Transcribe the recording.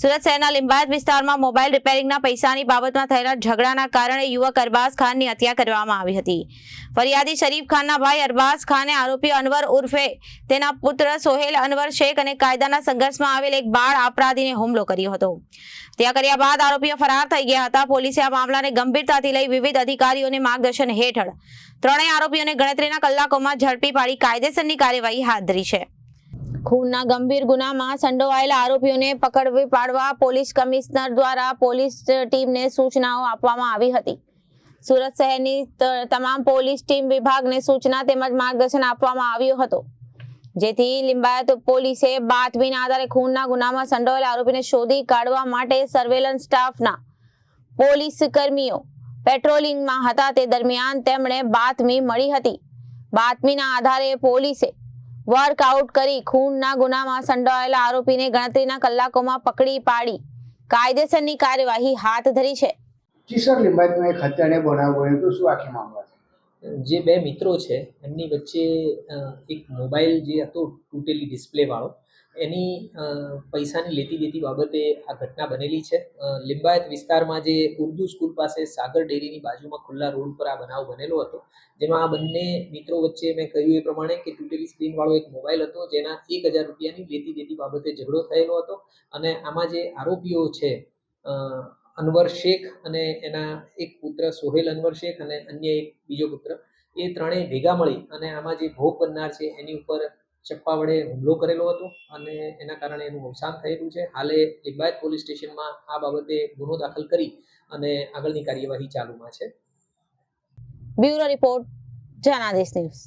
સુરત શહેરના લિંબાયત વિસ્તારમાં મોબાઈલ રિપેરિંગના પૈસાની બાબતમાં થયેલા ઝઘડાના કારણે યુવક અરબાઝ ખાનની હત્યા કરવામાં આવી હતી. ફરિયાદી શરીફ ખાનના ભાઈ અરબાઝ ખાને આરોપી અનવર ઉર્ફે, તેના પુત્ર સોહેલ અનવર શેખ અને કાયદાના સંઘર્ષમાં આવેલ એક બાળ અપરાધીને હુમલો કર્યો હતો. હત્યા કર્યા બાદ આરોપીઓ ફરાર થઈ ગયા હતા. પોલીસે આ મામલાને ગંભીરતાથી લઈ વિવિધ અધિકારીઓને માર્ગદર્શન હેઠળ ત્રણેય આરોપીઓને ગણતરીના કલાકોમાં ઝડપી પાડી કાયદેસરની કાર્યવાહી હાથ ધરી છે. ખૂનના ગંભીર ગુનામાં સંડોવાયેલા આરોપીઓને પકડવી પાડવા પોલીસ કમિશનર દ્વારા પોલીસ ટીમને સૂચનાઓ આપવામાં આવી હતી. સુરત શહેરની તમામ પોલીસ ટીમ વિભાગને સૂચના તેમજ માર્ગદર્શન આપવામાં આવ્યું હતું. જેથી લિંબાયત પોલીસે બાતમીના આધારે ખૂનના ગુનામાં સંડોવાયેલા આરોપીને શોધી કાઢવા માટે સર્વેલન્સ સ્ટાફના પોલીસ કર્મીઓ પેટ્રોલિંગમાં હતા. તે દરમિયાન તેમણે બાતમી મળી હતી. બાતમીના આધારે પોલીસે વર્કઆઉટ કરી ખૂનના ગુનામાં સંડોવાયેલા આરોપીને ગણતરીના કલાકોમાં પકડી પાડી. કાયદેસરની કાર્યવાહી હાથ ધરી છે. જી સર એક હત્યાને બનાવ બન્યો તો શું આખી મામલા છે? જે બે મિત્રો છે એમની વચ્ચે એક મોબાઈલ જે હતો તૂટેલી ડિસ્પ્લેવાળો. એની પૈસાની લેતી દેતી બાબતે આ ઘટના બનેલી છે. લિંબાયત વિસ્તારમાં જે ઉર્દુ સ્કૂલ પાસે સાગર ડેરીની બાજુમાં ખુલ્લા રોડ પર આ બનાવ બનેલો હતો, જેમાં આ બંને મિત્રો વચ્ચે મેં કહ્યું એ પ્રમાણે કે તૂટેલી સ્ક્રીનવાળો એક મોબાઈલ હતો, જેના એક હજાર રૂપિયાની લેતી દેતી બાબતે ઝઘડો થયેલો હતો. અને આમાં જે આરોપીઓ છે અનવર શેખ અને એના એક પુત્ર સોહેલ અનવર શેખ અને અન્ય એક બીજો પુત્ર, એ ત્રણેય ભેગા મળી અને આમાં જે ભોગ બનનાર છે, એની ઉપર ચપ્પા વડે હુમલો કરેલો હતો અને એના કારણે એનું અવસાન થયેલું છે. હાલે લિંબાયત પોલીસ સ્ટેશનમાં આ બાબતે ગુનો દાખલ કરી અને આગળની કાર્યવાહી ચાલુમાં છે. Bureau report Janadesh news.